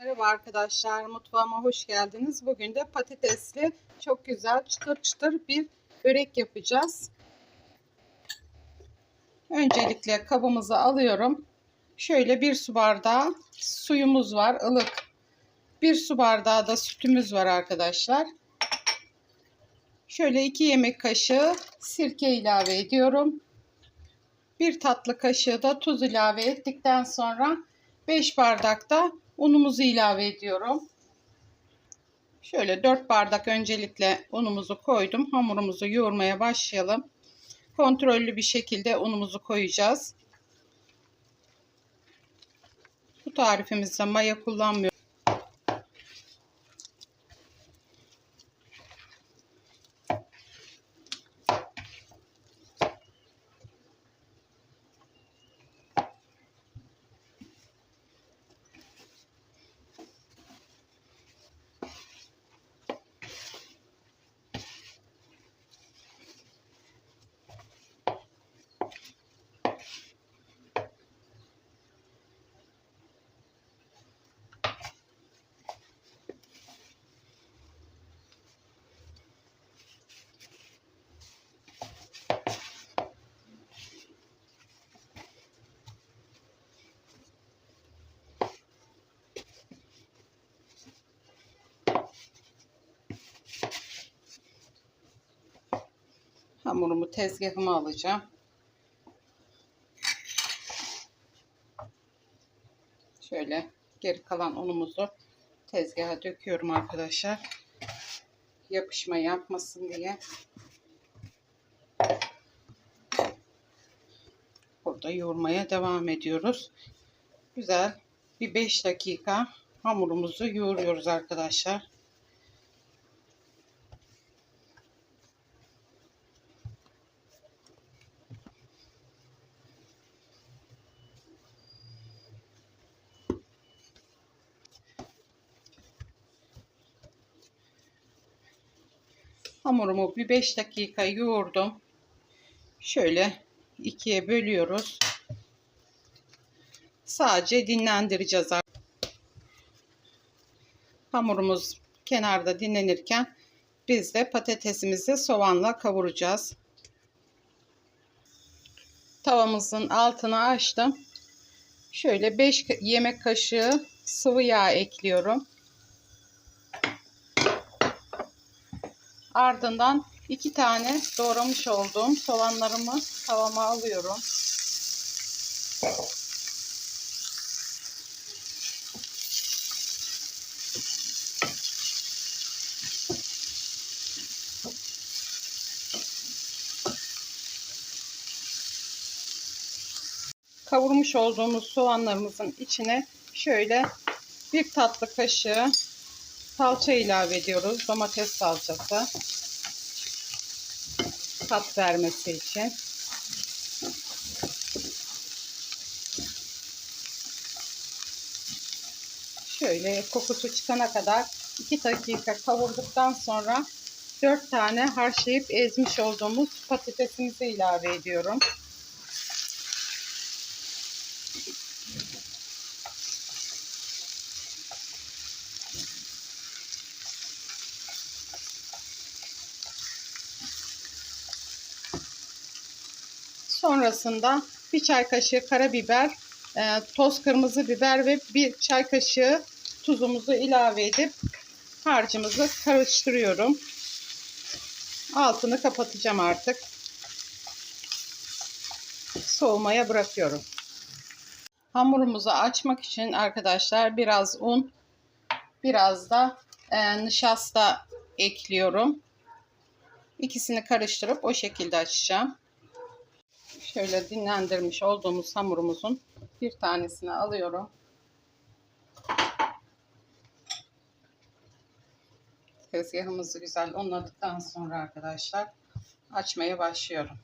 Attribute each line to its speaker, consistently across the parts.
Speaker 1: Merhaba arkadaşlar, mutfağıma hoş geldiniz. Bugün de patatesli, çok güzel çıtır çıtır bir börek yapacağız. Öncelikle kabımızı alıyorum. Şöyle bir su bardağı suyumuz var, ılık. Bir su bardağı da sütümüz var arkadaşlar. Şöyle iki yemek kaşığı sirke ilave ediyorum. Bir tatlı kaşığı da tuz ilave ettikten sonra 5 bardak da unumuzu ilave ediyorum. Şöyle 4 bardak öncelikle unumuzu koydum. Hamurumuzu yoğurmaya başlayalım. Kontrollü bir şekilde unumuzu koyacağız. Bu tarifimizde maya kullanmıyorum. Hamurumu tezgahıma alacağım. Şöyle geri kalan unumuzu tezgaha döküyorum arkadaşlar. Yapışma yapmasın diye. Burada yoğurmaya devam ediyoruz. Güzel bir 5 dakika hamurumuzu yoğuruyoruz arkadaşlar. Hamurumu bir 5 dakika yoğurdum. Şöyle ikiye bölüyoruz. Sadece dinlendireceğiz. Hamurumuz kenarda dinlenirken biz de patatesimizi soğanla kavuracağız. Tavamızın altını açtım. Şöyle 5 yemek kaşığı sıvı yağ ekliyorum. Ardından iki tane doğramış olduğum soğanlarımı tavama alıyorum. Kavurmuş olduğumuz soğanlarımızın içine şöyle bir tatlı kaşığı salça ilave ediyoruz. Domates salçası. Tat vermesi için. Şöyle kokusu çıkana kadar 2 dakika kavurduktan sonra 4 tane haşlayıp ezmiş olduğumuz patatesimizi ilave ediyorum. Sonrasında bir çay kaşığı karabiber, e, toz kırmızı biber ve bir çay kaşığı tuzumuzu ilave edip harcımızı karıştırıyorum. Altını kapatacağım artık. Soğumaya bırakıyorum. Hamurumuzu açmak için arkadaşlar biraz un, biraz da e, nişasta ekliyorum. İkisini karıştırıp o şekilde açacağım şöyle dinlendirmiş olduğumuz hamurumuzun bir tanesini alıyorum. Tezgahımızı güzel unladıktan sonra arkadaşlar açmaya başlıyorum.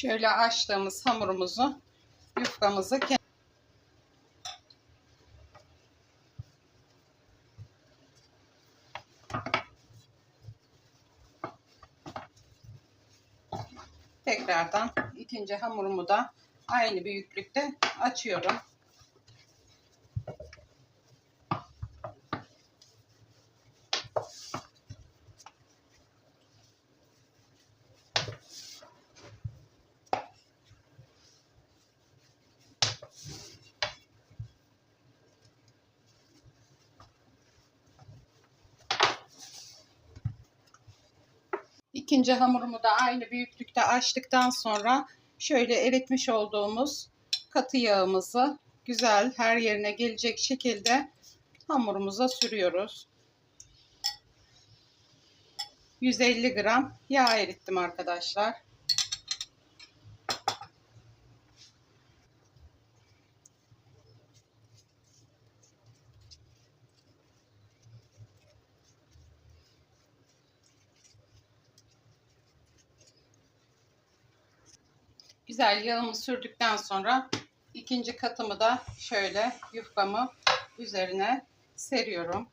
Speaker 1: Şöyle açtığımız hamurumuzu, yufkamızı tekrardan ikinci hamurumu da aynı büyüklükte açıyorum. İkinci hamurumu da aynı büyüklükte açtıktan sonra şöyle eritmiş olduğumuz katı yağımızı güzel her yerine gelecek şekilde hamurumuza sürüyoruz. 150 gram yağ erittim arkadaşlar. Güzel yağımı sürdükten sonra ikinci katımı da şöyle yufkamı üzerine seriyorum.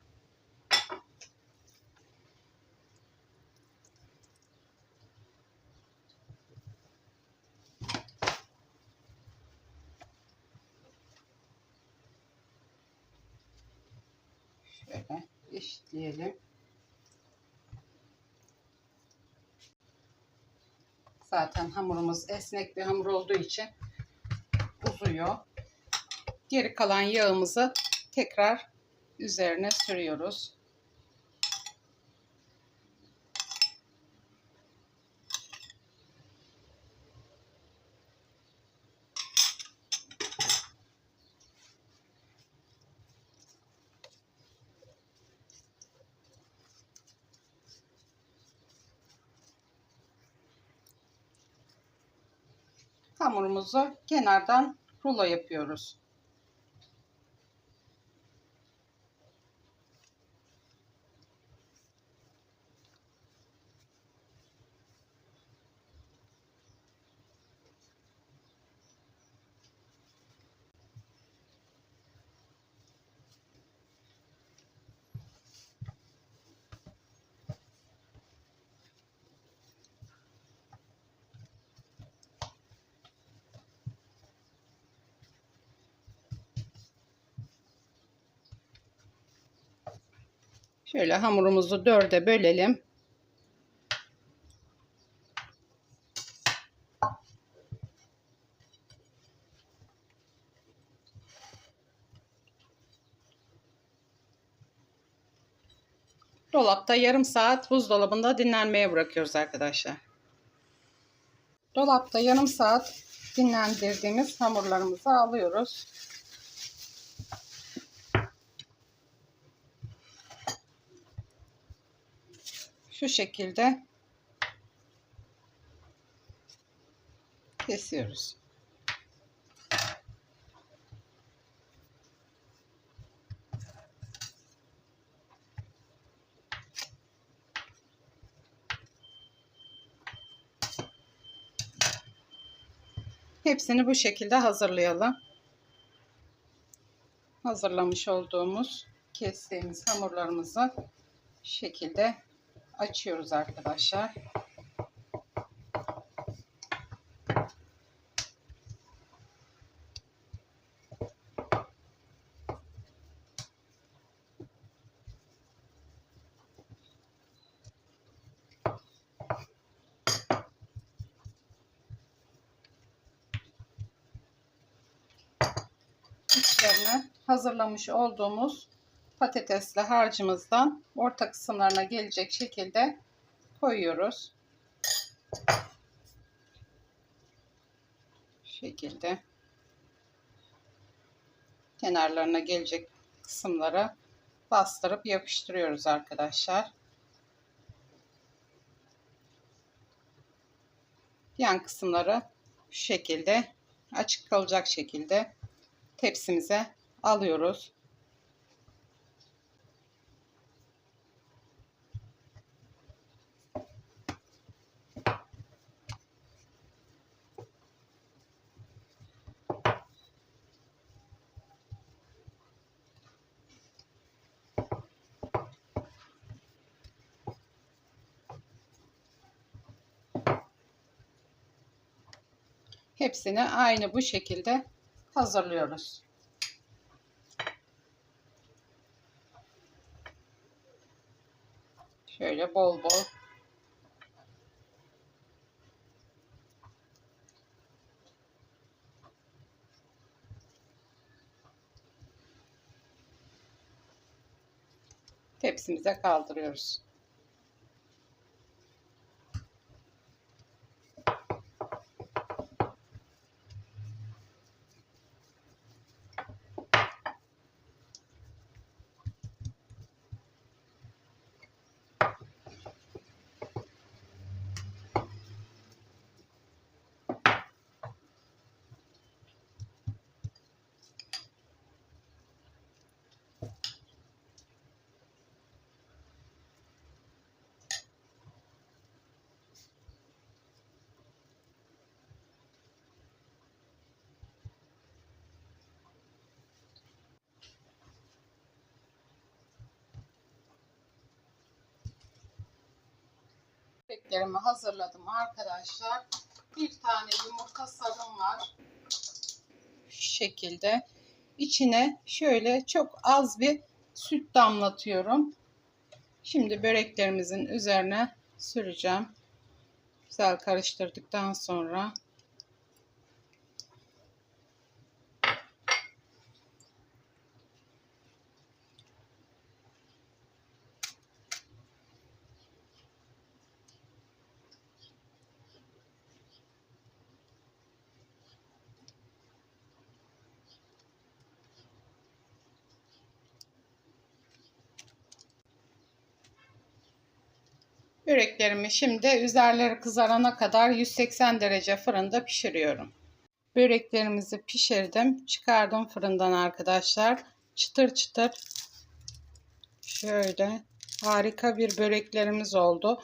Speaker 1: Şöyle eşitleyelim. Zaten hamurumuz esnek bir hamur olduğu için uzuyor. Geri kalan yağımızı tekrar üzerine sürüyoruz. Hamurumuzu kenardan rulo yapıyoruz. Şöyle hamurumuzu dörde bölelim. Dolapta yarım saat buzdolabında dinlenmeye bırakıyoruz arkadaşlar. Dolapta yarım saat dinlendirdiğimiz hamurlarımızı alıyoruz. Şu şekilde kesiyoruz. Hepsini bu şekilde hazırlayalım. Hazırlamış olduğumuz kestiğimiz hamurlarımızı şekilde açıyoruz arkadaşlar. Hazırlamış olduğumuz patatesli harcımızdan orta kısımlarına gelecek şekilde koyuyoruz. şekilde kenarlarına gelecek kısımlara bastırıp yapıştırıyoruz arkadaşlar. Yan kısımları şu şekilde açık kalacak şekilde tepsimize alıyoruz. Hepsini aynı bu şekilde hazırlıyoruz. Şöyle bol bol tepsimize kaldırıyoruz. Böreklerimi hazırladım arkadaşlar. Bir tane yumurta sarım var. Şu şekilde. İçine şöyle çok az bir süt damlatıyorum. Şimdi böreklerimizin üzerine süreceğim. Güzel karıştırdıktan sonra Böreklerimi şimdi üzerleri kızarana kadar 180 derece fırında pişiriyorum. Böreklerimizi pişirdim. Çıkardım fırından arkadaşlar. Çıtır çıtır. Şöyle harika bir böreklerimiz oldu.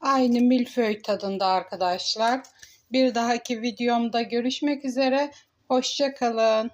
Speaker 1: Aynı milföy tadında arkadaşlar. Bir dahaki videomda görüşmek üzere. Hoşça kalın.